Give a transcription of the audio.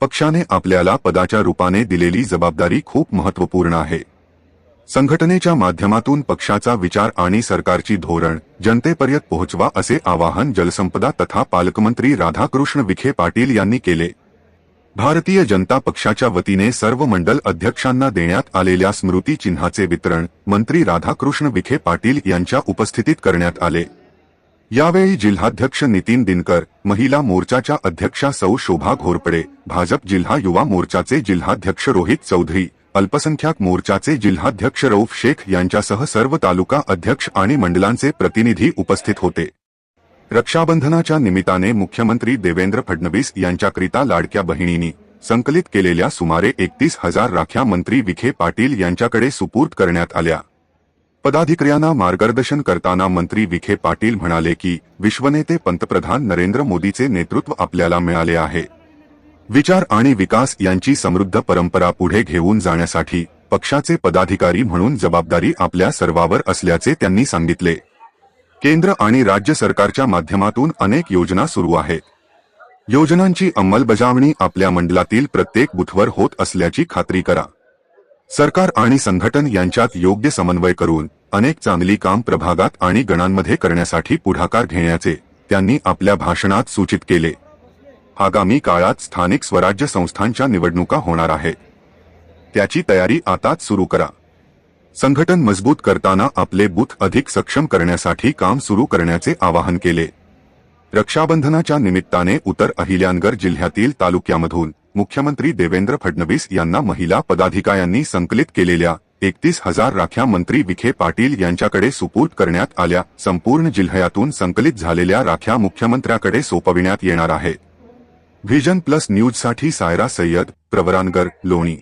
पक्षाने आपल्याला पदाच्या रूपाने दिलेली जबाबदारी खूप महत्त्वपूर्ण आहे. संघटनेच्या माध्यमातून पक्षाचा विचार आणि सरकारची धोरण जनतेपर्यंत पोहोचवा असे आवाहन जलसंपदा तथा पालकमंत्री राधाकृष्ण विखे पाटील यांनी केले. भारतीय जनता पक्षाच्या वतीने सर्व मंडल अध्यक्षांना देण्यात आलेल्या स्मृती चिन्हाचे वितरण मंत्री राधाकृष्ण विखे पाटील यांच्या उपस्थितीत करण्यात आले. यावेळी जिल्हाध्यक्ष नितीन दिनकर महिला मोर्चाच्या अध्यक्षा सौ शोभा घोरपडे भाजप जिल्हा युवा मोर्चाचे जिल्हाध्यक्ष रोहित चौधरी अल्पसंख्याक मोर्चाचे जिल्हाध्यक्ष रौफ शेख यांच्यासह सर्व तालुका अध्यक्ष आणि मंडलांचे प्रतिनिधी उपस्थित होते. रक्षाबंधनाच्या निमित्ताने मुख्यमंत्री देवेंद्र फडणवीस यांच्याकरिता लाडक्या बहिणींनी संकलित केलेल्या सुमारे एकतीस हजार राख्या मंत्री विखे पाटील यांच्याकडे सुपूर्द करण्यात आल्या. पदाधिकाऱ्यांना मार्गदर्शन करताना मंत्री विखे पाटील म्हणाले की विश्वनेते पंतप्रधान नरेंद्र मोदीचे नेतृत्व आपल्याला मिळाले आहे. विचार आणि विकास यांची समृद्ध परंपरा पुढे घेऊन जाण्यासाठी पक्षाचे पदाधिकारी म्हणून जबाबदारी आपल्या सर्वावर असल्याचे त्यांनी सांगितले. केंद्र आणि राज्य सरकारच्या माध्यमातून अनेक योजना सुरू आहेत. योजनांची अंमलबजावणी आपल्या मंडलातील प्रत्येक बुथवर होत असल्याची खात्री करा. सरकार आणि संघटन यांच्यात योग्य समन्वय करून अनेक चांगली काम प्रभागात आणि गणांमध्ये करण्यासाठी पुढाकार घेण्याचे त्यांनी आपल्या भाषणात सूचित केले. आगामी काळात स्थानिक स्वराज्य संस्थांच्या निवडणुका होणार आहेत त्याची तयारी आताच सुरू करा. संघटन मजबूत करताना आपले बूथ अधिक सक्षम करण्यासाठी काम सुरू करण्याचे आवाहन केले. रक्षाबंधनाच्या निमित्ताने उत्तर अहिल्यानगर जिल्ह्यातील तालुक्यामधून मुख्यमंत्री देवेंद्र फडणवीस यांना महिला पदाधिकाऱ्यांनी संकलित केलेल्या एकतीस हजार राख्या मंत्री विखे पाटील यांच्याकडे सुपूर्द करण्यात आल्या. संपूर्ण जिल्ह्यातून संकलित झालेल्या राख्या मुख्यमंत्र्याकडे सोपविण्यात येणार आहे. व्हिजन प्लस न्यूजसाठी सायरा सय्यद प्रवरानगर लोणी.